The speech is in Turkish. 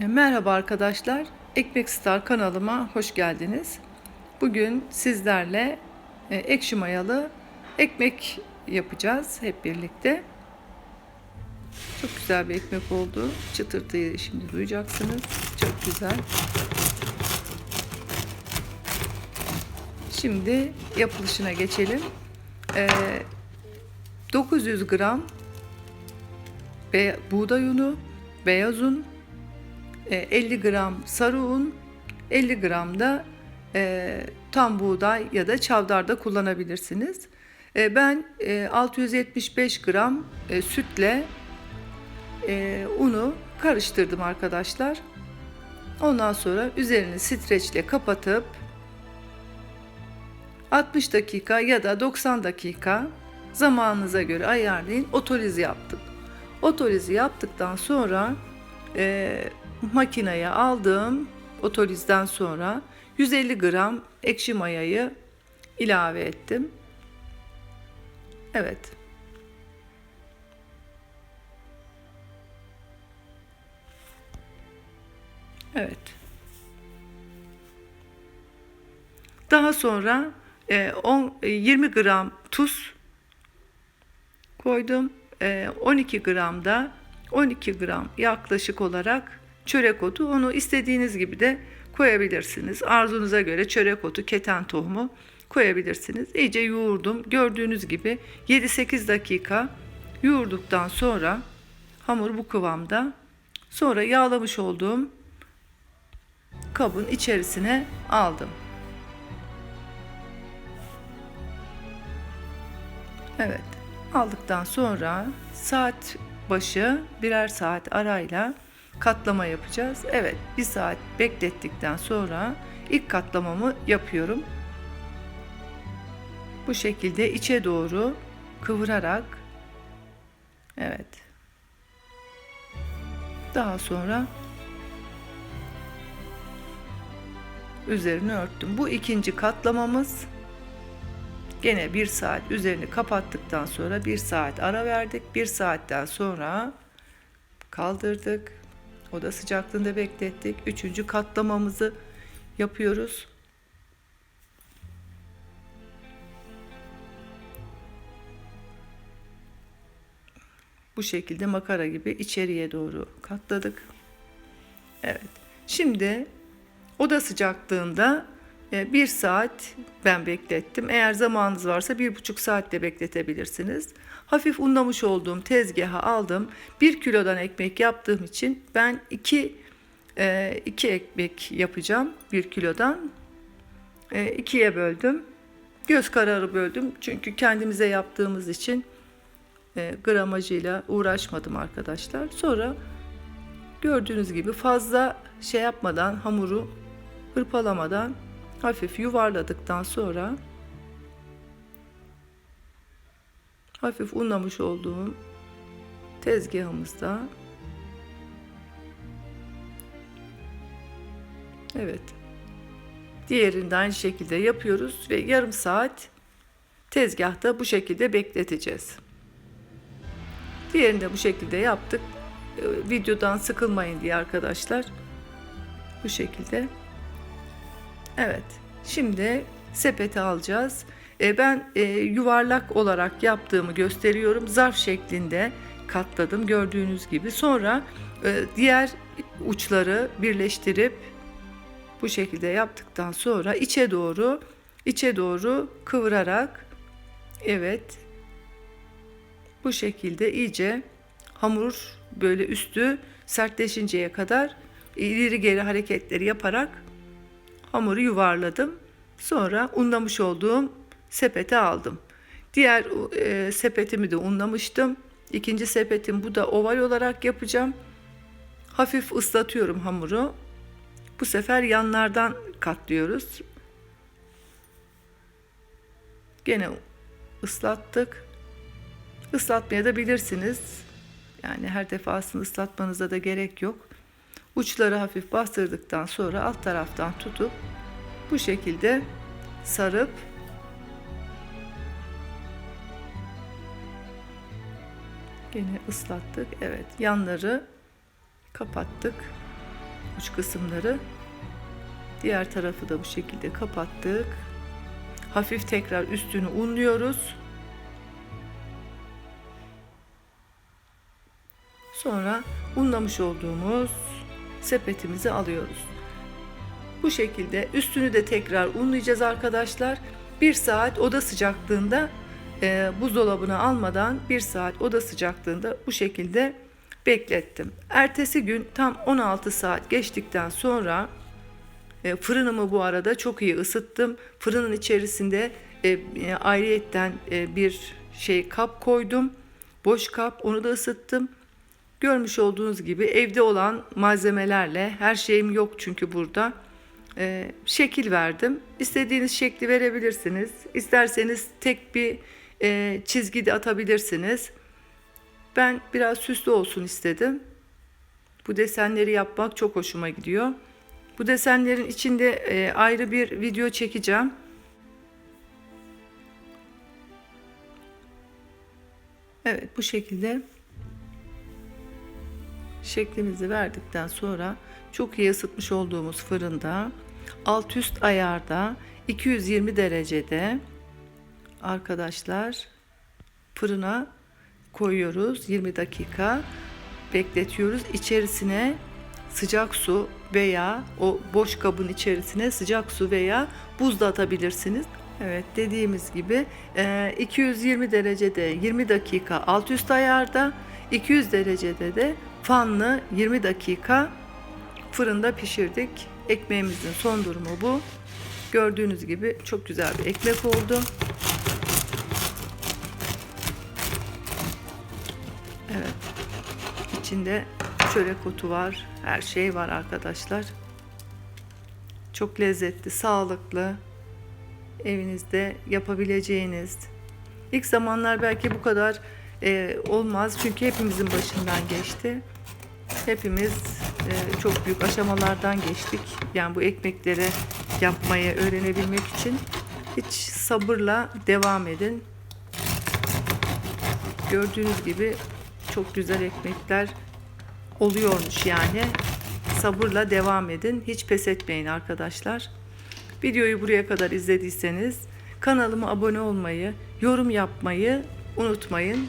E, Merhaba arkadaşlar. Ekmek Star kanalıma hoş geldiniz. Bugün sizlerle e, ekşi mayalı ekmek yapacağız hep birlikte. Çok güzel bir ekmek oldu. Çıtırtıyı şimdi duyacaksınız. Çok güzel. Şimdi yapılışına geçelim. E, 900 gram be- buğday unu, beyaz un, e, 50 gram sarı un, 50 gram da e, tam buğday ya da çavdarda kullanabilirsiniz. E, ben e, 675 gram e, sütle e, unu karıştırdım arkadaşlar. Ondan sonra üzerini streçle kapatıp 60 dakika ya da 90 dakika zamanınıza göre ayarlayın. Otoliz yaptım. Otolizi yaptıktan sonra e, makineye aldım. Otolizden sonra 150 gram ekşi mayayı ilave ettim. Evet. Evet. Daha sonra e, 10, e, 20 gram tuz koydum. E, 12 gram da 12 gram yaklaşık olarak çörek otu. Onu istediğiniz gibi de koyabilirsiniz. Arzunuza göre çörek otu, keten tohumu koyabilirsiniz. İyice yoğurdum. Gördüğünüz gibi 7-8 dakika yoğurduktan sonra hamur bu kıvamda. Sonra yağlamış olduğum kabın içerisine aldım. Evet. Aldıktan sonra saat başı birer saat arayla katlama yapacağız. Evet, bir saat beklettikten sonra ilk katlamamı yapıyorum. Bu şekilde içe doğru kıvırarak evet. Daha sonra üzerini örttüm. Bu ikinci katlamamız. Gene bir saat üzerini kapattıktan sonra bir saat ara verdik. Bir saatten sonra kaldırdık. Oda sıcaklığında beklettik. Üçüncü katlamamızı yapıyoruz. Bu şekilde makara gibi içeriye doğru katladık. Evet. Şimdi oda sıcaklığında e, bir saat ben beklettim. Eğer zamanınız varsa bir buçuk saat de bekletebilirsiniz. Hafif unlamış olduğum tezgaha aldım. Bir kilodan ekmek yaptığım için ben iki, e, iki ekmek yapacağım bir kilodan. E, ikiye böldüm. Göz kararı böldüm. Çünkü kendimize yaptığımız için e, gramajıyla uğraşmadım arkadaşlar. Sonra gördüğünüz gibi fazla şey yapmadan hamuru hırpalamadan hafif yuvarladıktan sonra hafif unlamış olduğum tezgahımızda evet diğerini de aynı şekilde yapıyoruz ve yarım saat tezgahta bu şekilde bekleteceğiz. Diğerini de bu şekilde yaptık. Ee, Videodan sıkılmayın diye arkadaşlar. Bu şekilde. Evet. Şimdi sepeti alacağız. E, ben e, yuvarlak olarak yaptığımı gösteriyorum. Zarf şeklinde katladım gördüğünüz gibi. Sonra e, diğer uçları birleştirip bu şekilde yaptıktan sonra içe doğru içe doğru kıvırarak evet bu şekilde iyice hamur böyle üstü sertleşinceye kadar ileri geri hareketleri yaparak hamuru yuvarladım. Sonra unlamış olduğum sepete aldım. Diğer e, sepetimi de unlamıştım. İkinci sepetim bu da oval olarak yapacağım. Hafif ıslatıyorum hamuru. Bu sefer yanlardan katlıyoruz. Gene ıslattık. Islatmaya da bilirsiniz. Yani her defasında ıslatmanıza da gerek yok. Uçları hafif bastırdıktan sonra alt taraftan tutup bu şekilde sarıp gene ıslattık. Evet yanları kapattık. uç kısımları. Diğer tarafı da bu şekilde kapattık. Hafif tekrar üstünü unluyoruz. Sonra unlamış olduğumuz sepetimizi alıyoruz. Bu şekilde üstünü de tekrar unlayacağız arkadaşlar. Bir saat oda sıcaklığında e, buzdolabına almadan bir saat oda sıcaklığında bu şekilde beklettim. Ertesi gün tam 16 saat geçtikten sonra e, fırınımı bu arada çok iyi ısıttım. Fırının içerisinde e, e, ayrıyetten e, bir şey kap koydum. Boş kap onu da ısıttım. Görmüş olduğunuz gibi evde olan malzemelerle her şeyim yok çünkü burada e, şekil verdim. İstediğiniz şekli verebilirsiniz. İsterseniz tek bir e, çizgi de atabilirsiniz. Ben biraz süslü olsun istedim. Bu desenleri yapmak çok hoşuma gidiyor. Bu desenlerin içinde e, ayrı bir video çekeceğim. Evet bu şekilde şeklimizi verdikten sonra çok iyi ısıtmış olduğumuz fırında alt üst ayarda 220 derecede arkadaşlar fırına koyuyoruz 20 dakika bekletiyoruz içerisine sıcak su veya o boş kabın içerisine sıcak su veya buz da atabilirsiniz. Evet dediğimiz gibi e, 220 derecede 20 dakika alt üst ayarda 200 derecede de fanlı 20 dakika fırında pişirdik. Ekmeğimizin son durumu bu. Gördüğünüz gibi çok güzel bir ekmek oldu. Evet. İçinde çörek otu var. Her şey var arkadaşlar. Çok lezzetli, sağlıklı. Evinizde yapabileceğiniz. İlk zamanlar belki bu kadar e, olmaz çünkü hepimizin başından geçti. Hepimiz e, çok büyük aşamalardan geçtik. Yani bu ekmekleri yapmayı öğrenebilmek için hiç sabırla devam edin. Gördüğünüz gibi çok güzel ekmekler oluyormuş yani. Sabırla devam edin. Hiç pes etmeyin arkadaşlar. Videoyu buraya kadar izlediyseniz kanalıma abone olmayı, yorum yapmayı unutmayın.